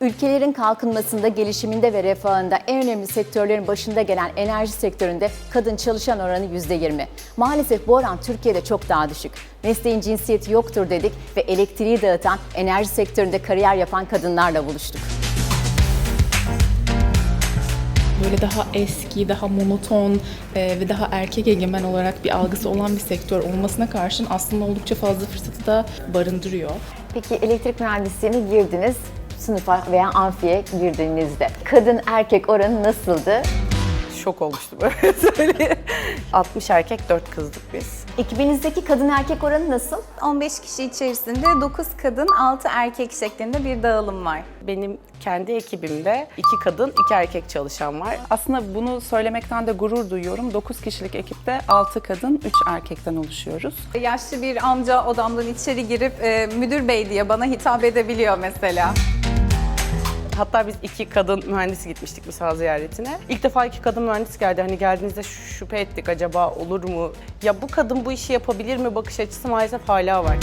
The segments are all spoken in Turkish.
Ülkelerin kalkınmasında, gelişiminde ve refahında en önemli sektörlerin başında gelen enerji sektöründe kadın çalışan oranı %20. Maalesef bu oran Türkiye'de çok daha düşük. Mesleğin cinsiyeti yoktur dedik ve elektriği dağıtan, enerji sektöründe kariyer yapan kadınlarla buluştuk. böyle daha eski, daha monoton e, ve daha erkek egemen olarak bir algısı olan bir sektör olmasına karşın aslında oldukça fazla fırsatı da barındırıyor. Peki elektrik mühendisliğine girdiniz, sınıfa veya amfiye girdiğinizde kadın erkek oranı nasıldı? Şok olmuştum böyle söyleyeyim. 60 erkek 4 kızdık biz. Ekibinizdeki kadın erkek oranı nasıl? 15 kişi içerisinde 9 kadın, 6 erkek şeklinde bir dağılım var. Benim kendi ekibimde 2 kadın 2 erkek çalışan var. Aslında bunu söylemekten de gurur duyuyorum. 9 kişilik ekipte 6 kadın, 3 erkekten oluşuyoruz. Yaşlı bir amca odamdan içeri girip e, müdür bey diye bana hitap edebiliyor mesela. Hatta biz iki kadın mühendis gitmiştik misal ziyaretine. İlk defa iki kadın mühendis geldi. Hani geldiğinizde şüphe ettik acaba olur mu? Ya bu kadın bu işi yapabilir mi bakış açısı maalesef hala var.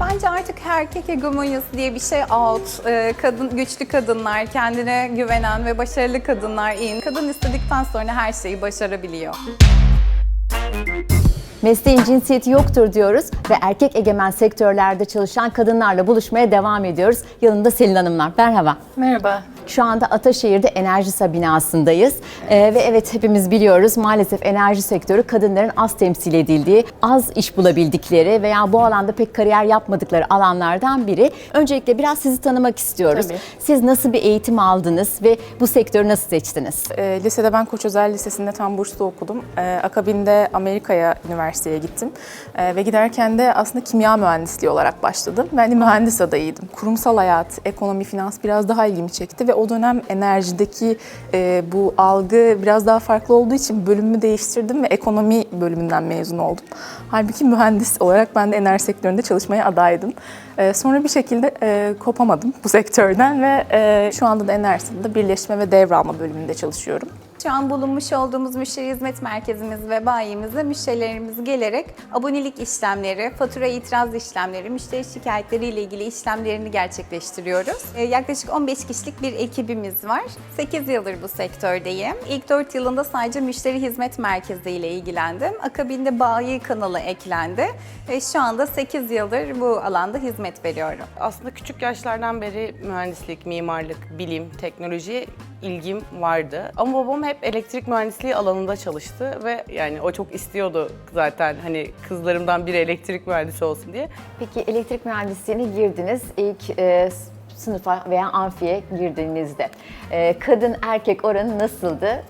Bence artık erkek hegemonyası diye bir şey out. E, kadın güçlü kadınlar, kendine güvenen ve başarılı kadınlar in. Kadın istedikten sonra her şeyi başarabiliyor. Mesleğin cinsiyeti yoktur diyoruz ve erkek egemen sektörlerde çalışan kadınlarla buluşmaya devam ediyoruz. Yanında Selin Hanımlar. Merhaba. Merhaba. Şu anda Ataşehir'de Enerjisa binasındayız. Ee, ve evet hepimiz biliyoruz maalesef enerji sektörü kadınların az temsil edildiği, az iş bulabildikleri veya bu alanda pek kariyer yapmadıkları alanlardan biri. Öncelikle biraz sizi tanımak istiyoruz. Tabii. Siz nasıl bir eğitim aldınız ve bu sektörü nasıl seçtiniz? E, lisede ben Koç Özel Lisesi'nde tam burslu okudum. E, akabinde Amerika'ya üniversiteye gittim. E, ve giderken de aslında kimya mühendisliği olarak başladım. Ben de mühendis adayıydım. Kurumsal hayat, ekonomi, finans biraz daha ilgimi çekti ve o dönem enerjideki e, bu algı biraz daha farklı olduğu için bölümümü değiştirdim ve ekonomi bölümünden mezun oldum. Halbuki mühendis olarak ben de enerji sektöründe çalışmaya adaydım. E, sonra bir şekilde e, kopamadım bu sektörden ve e, şu anda da enerjide birleşme ve devralma bölümünde çalışıyorum. Şu an bulunmuş olduğumuz müşteri hizmet merkezimiz ve bayimize müşterilerimiz gelerek abonelik işlemleri, fatura itiraz işlemleri, müşteri şikayetleri ile ilgili işlemlerini gerçekleştiriyoruz. Ee, yaklaşık 15 kişilik bir ekibimiz var. 8 yıldır bu sektördeyim. İlk 4 yılında sadece müşteri hizmet merkezi ile ilgilendim. Akabinde bayi kanalı eklendi. Ve şu anda 8 yıldır bu alanda hizmet veriyorum. Aslında küçük yaşlardan beri mühendislik, mimarlık, bilim, teknoloji ilgim vardı. Ama babam hep elektrik mühendisliği alanında çalıştı ve yani o çok istiyordu zaten hani kızlarımdan biri elektrik mühendisi olsun diye. Peki elektrik mühendisliğine girdiniz. İlk e, sınıfa veya amfiye girdiğinizde e, kadın erkek oranı nasıldı?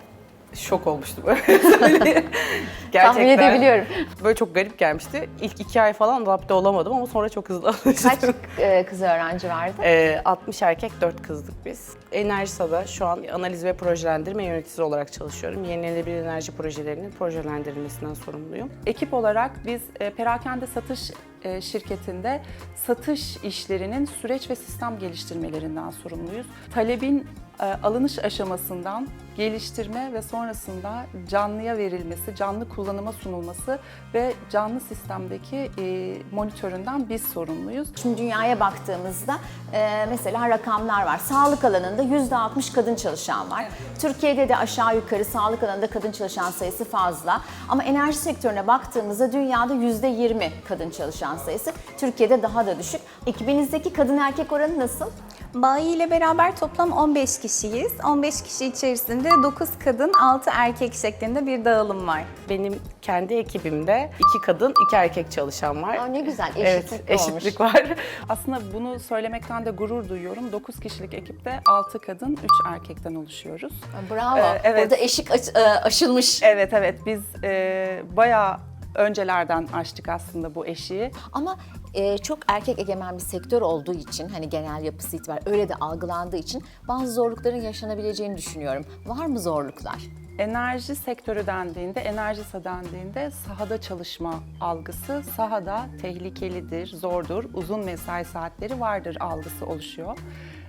Şok olmuştum böyle söyleyeyim. Tahmin edebiliyorum. Böyle çok garip gelmişti. İlk iki ay falan adapte olamadım ama sonra çok hızlı alıştım. Kaç e, kız öğrenci vardı? Ee, 60 erkek 4 kızdık biz. Enerjisa'da şu an analiz ve projelendirme yöneticisi olarak çalışıyorum. Yenilenebilir enerji projelerinin projelendirilmesinden sorumluyum. Ekip olarak biz e, perakende satış e, şirketinde satış işlerinin süreç ve sistem geliştirmelerinden sorumluyuz. Talebin e, alınış aşamasından geliştirme ve sonrasında canlıya verilmesi, canlı kullanıma sunulması ve canlı sistemdeki e, monitöründen biz sorumluyuz. Şimdi dünyaya baktığımızda e, mesela rakamlar var. Sağlık alanında %60 kadın çalışan var. Türkiye'de de aşağı yukarı sağlık alanında kadın çalışan sayısı fazla. Ama enerji sektörüne baktığımızda dünyada %20 kadın çalışan sayısı. Türkiye'de daha da düşük. Ekibinizdeki kadın erkek oranı nasıl? Bayi ile beraber toplam 15 kişiyiz. 15 kişi içerisinde 9 kadın, 6 erkek şeklinde bir dağılım var. Benim kendi ekibimde iki kadın, iki erkek çalışan var. Aa, ne güzel, eşitlik evet, olmuş. eşitlik var. Aslında bunu söylemekten de gurur duyuyorum. 9 kişilik ekipte 6 kadın, 3 erkekten oluşuyoruz. Bravo. Ee, evet. Burada eşik aç- e, aşılmış. Evet evet biz e, bayağı öncelerden açtık aslında bu eşiği. Ama e, çok erkek egemen bir sektör olduğu için hani genel yapısı itibariyle öyle de algılandığı için bazı zorlukların yaşanabileceğini düşünüyorum. Var mı zorluklar? Enerji sektörü dendiğinde, enerjisa dendiğinde sahada çalışma algısı sahada tehlikelidir, zordur, uzun mesai saatleri vardır algısı oluşuyor.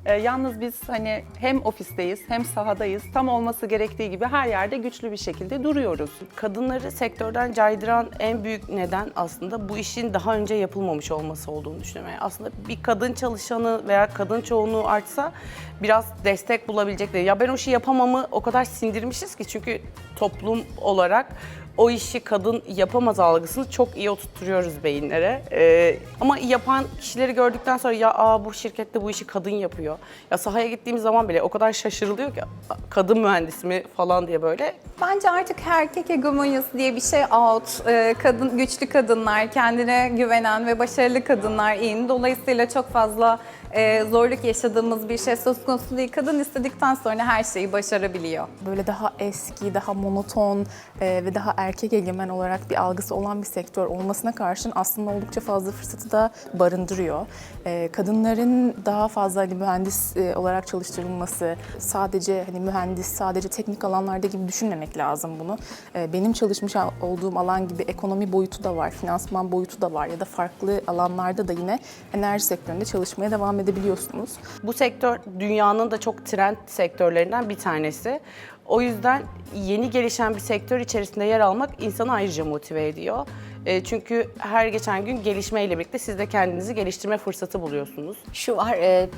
E, yalnız biz hani hem ofisteyiz hem sahadayız. Tam olması gerektiği gibi her yerde güçlü bir şekilde duruyoruz. Kadınları sektörden caydıran en büyük neden aslında bu işin daha önce yapılmamış olması olduğunu düşünüyorum. Yani aslında bir kadın çalışanı veya kadın çoğunluğu artsa biraz destek bulabilecekleri. Ya ben o işi yapamamı o kadar sindirmişiz ki çünkü toplum olarak o işi kadın yapamaz algısını çok iyi oturtuyoruz beyinlere. Ee, ama yapan kişileri gördükten sonra ya aa, bu şirkette bu işi kadın yapıyor. Ya sahaya gittiğimiz zaman bile o kadar şaşırılıyor ki kadın mühendis mi falan diye böyle Bence artık erkek hegemonyası diye bir şey out. Ee, kadın güçlü kadınlar, kendine güvenen ve başarılı kadınlar in. Dolayısıyla çok fazla e, zorluk yaşadığımız bir şey söz konusu değil. Kadın istedikten sonra her şeyi başarabiliyor. Böyle daha eski, daha monoton e, ve daha erkek egemen olarak bir algısı olan bir sektör olmasına karşın aslında oldukça fazla fırsatı da barındırıyor. E, kadınların daha fazla hani mühendis e, olarak çalıştırılması, sadece hani mühendis, sadece teknik alanlarda gibi düşünmemek lazım bunu. E, benim çalışmış al- olduğum alan gibi ekonomi boyutu da var, finansman boyutu da var ya da farklı alanlarda da yine enerji sektöründe çalışmaya devam edebiliyorsunuz. Bu sektör dünyanın da çok trend sektörlerinden bir tanesi. O yüzden yeni gelişen bir sektör içerisinde yer almak insanı ayrıca motive ediyor. E, çünkü her geçen gün gelişmeyle birlikte siz de kendinizi geliştirme fırsatı buluyorsunuz. Şu var, e,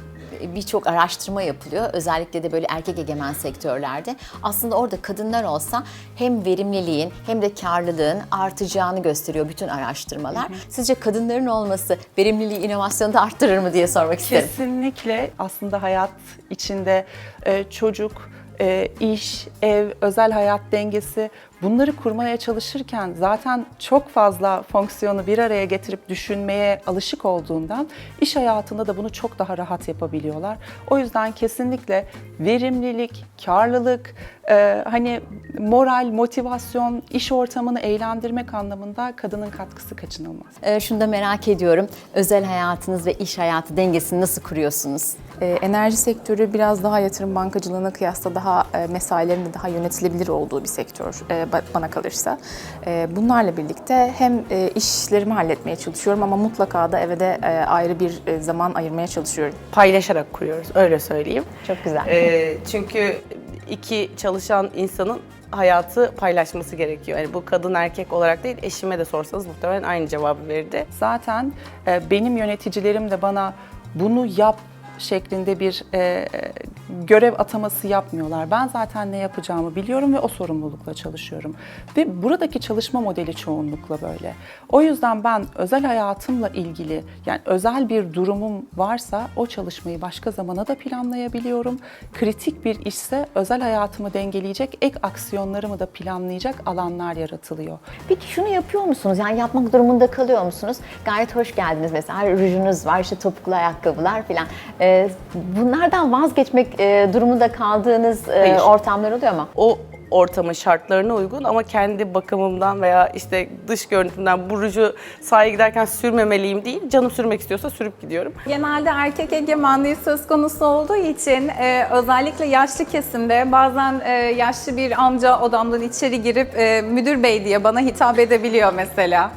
birçok araştırma yapılıyor. Özellikle de böyle erkek egemen sektörlerde. Aslında orada kadınlar olsa hem verimliliğin hem de karlılığın artacağını gösteriyor bütün araştırmalar. Sizce kadınların olması verimliliği, inovasyonu da arttırır mı diye sormak isterim. Kesinlikle aslında hayat içinde e, çocuk, e, iş, ev, özel hayat dengesi bunları kurmaya çalışırken zaten çok fazla fonksiyonu bir araya getirip düşünmeye alışık olduğundan iş hayatında da bunu çok daha rahat yapabiliyorlar. O yüzden kesinlikle verimlilik, karlılık, e, hani moral, motivasyon, iş ortamını eğlendirmek anlamında kadının katkısı kaçınılmaz. E, şunu da merak ediyorum. Özel hayatınız ve iş hayatı dengesini nasıl kuruyorsunuz? Ee, enerji sektörü biraz daha yatırım bankacılığına kıyasla daha e, mesailerin de daha yönetilebilir olduğu bir sektör e, ba- bana kalırsa. E, bunlarla birlikte hem işlerimi halletmeye çalışıyorum ama mutlaka da eve de ayrı bir zaman ayırmaya çalışıyorum. Paylaşarak kuruyoruz, öyle söyleyeyim. Çok güzel. E, çünkü iki çalışan insanın hayatı paylaşması gerekiyor. Yani bu kadın erkek olarak değil, eşime de sorsanız muhtemelen aynı cevabı verirdi. Zaten benim yöneticilerim de bana bunu yap şeklinde bir e, görev ataması yapmıyorlar. Ben zaten ne yapacağımı biliyorum ve o sorumlulukla çalışıyorum. Ve buradaki çalışma modeli çoğunlukla böyle. O yüzden ben özel hayatımla ilgili yani özel bir durumum varsa o çalışmayı başka zamana da planlayabiliyorum. Kritik bir işse özel hayatımı dengeleyecek ek aksiyonlarımı da planlayacak alanlar yaratılıyor. Peki şunu yapıyor musunuz? Yani yapmak durumunda kalıyor musunuz? Gayet hoş geldiniz mesela. Rujunuz var, işte topuklu ayakkabılar falan. Ee, bunlardan vazgeçmek e, durumunda kaldığınız e, Hayır. ortamlar oluyor mu? o ortamın şartlarına uygun ama kendi bakımımdan veya işte dış görüntümden bu ruju sahaya giderken sürmemeliyim değil. Canım sürmek istiyorsa sürüp gidiyorum. Genelde erkek egemenliği söz konusu olduğu için e, özellikle yaşlı kesimde bazen e, yaşlı bir amca odamdan içeri girip e, müdür bey diye bana hitap edebiliyor mesela.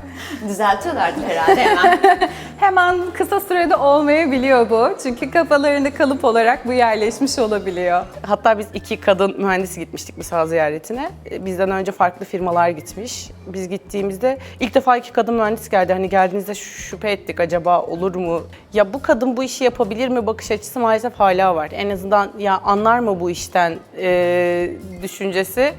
Düzeltiyorlardır herhalde hemen. Hemen kısa sürede olmayabiliyor bu. Çünkü kafalarında kalıp olarak bu yerleşmiş olabiliyor. Hatta biz iki kadın mühendis gitmiştik saha ziyaretine. E, Bizden önce farklı firmalar gitmiş. Biz gittiğimizde ilk defa iki kadın mühendis geldi. Hani geldiğinizde şüphe ettik acaba olur mu? Ya bu kadın bu işi yapabilir mi bakış açısı maalesef hala var. En azından ya anlar mı bu işten e, düşüncesi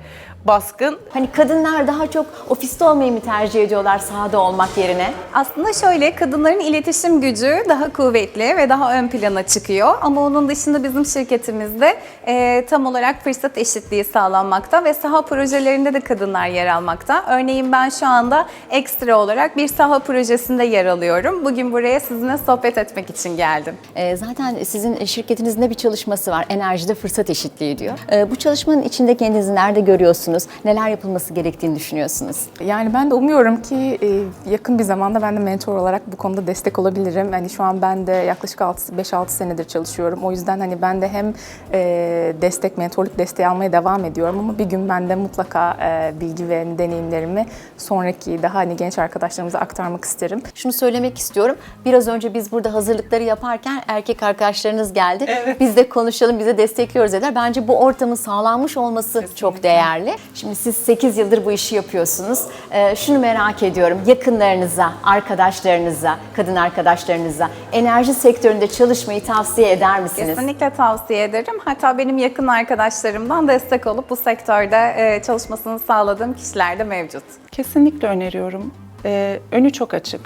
baskın. hani kadınlar daha çok ofiste olmayı mı tercih ediyorlar sahada olmak yerine? Aslında şöyle kadınların iletişim gücü daha kuvvetli ve daha ön plana çıkıyor. Ama onun dışında bizim şirketimizde e, tam olarak fırsat eşitliği sağlanmakta ve saha projelerinde de kadınlar yer almakta. Örneğin ben şu anda ekstra olarak bir saha projesinde yer alıyorum. Bugün buraya sizinle sohbet etmek için geldim. Ee, zaten sizin şirketinizin de bir çalışması var. Enerjide fırsat eşitliği diyor. Ee, bu çalışmanın içinde kendinizi nerede görüyorsunuz? Bekliyorsunuz? Neler yapılması gerektiğini düşünüyorsunuz? Yani ben de umuyorum ki e, yakın bir zamanda ben de mentor olarak bu konuda destek olabilirim. Hani şu an ben de yaklaşık 5-6 senedir çalışıyorum. O yüzden hani ben de hem e, destek, mentorluk desteği almaya devam ediyorum ama bir gün ben de mutlaka e, bilgi ve deneyimlerimi sonraki daha hani genç arkadaşlarımıza aktarmak isterim. Şunu söylemek istiyorum. Biraz önce biz burada hazırlıkları yaparken erkek arkadaşlarınız geldi. Biz de konuşalım, bize destekliyoruz dediler. Bence bu ortamın sağlanmış olması çok değerli. Şimdi siz 8 yıldır bu işi yapıyorsunuz. Ee, şunu merak ediyorum. Yakınlarınıza, arkadaşlarınıza, kadın arkadaşlarınıza enerji sektöründe çalışmayı tavsiye eder misiniz? Kesinlikle tavsiye ederim. Hatta benim yakın arkadaşlarımdan destek olup bu sektörde e, çalışmasını sağladığım kişiler de mevcut. Kesinlikle öneriyorum. Ee, önü çok açık,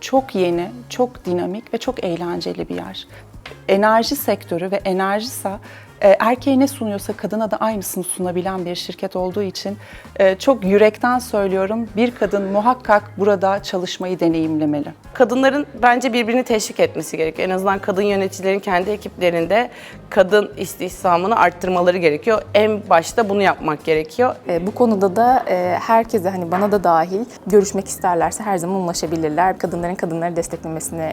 çok yeni, çok dinamik ve çok eğlenceli bir yer. Enerji sektörü ve enerjisa e, erkeğe ne sunuyorsa kadına da aynısını sunabilen bir şirket olduğu için e, çok yürekten söylüyorum bir kadın muhakkak burada çalışmayı deneyimlemeli. Kadınların bence birbirini teşvik etmesi gerekiyor. En azından kadın yöneticilerin kendi ekiplerinde kadın istihdamını arttırmaları gerekiyor. En başta bunu yapmak gerekiyor. E, bu konuda da herkese hani bana da dahil görüşmek isterlerse her zaman ulaşabilirler. Kadınların kadınları desteklemesini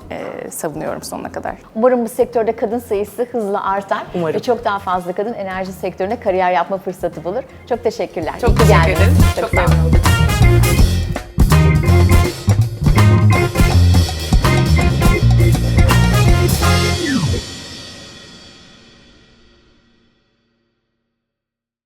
savunuyorum sonuna kadar. Umarım bu sektörde kadın sayısı hızla artar Umarım. ve çok daha fazla kadın enerji sektöründe kariyer yapma fırsatı bulur. Çok teşekkürler. Çok İyi teşekkür ederim. Çok Çok memnun oldum.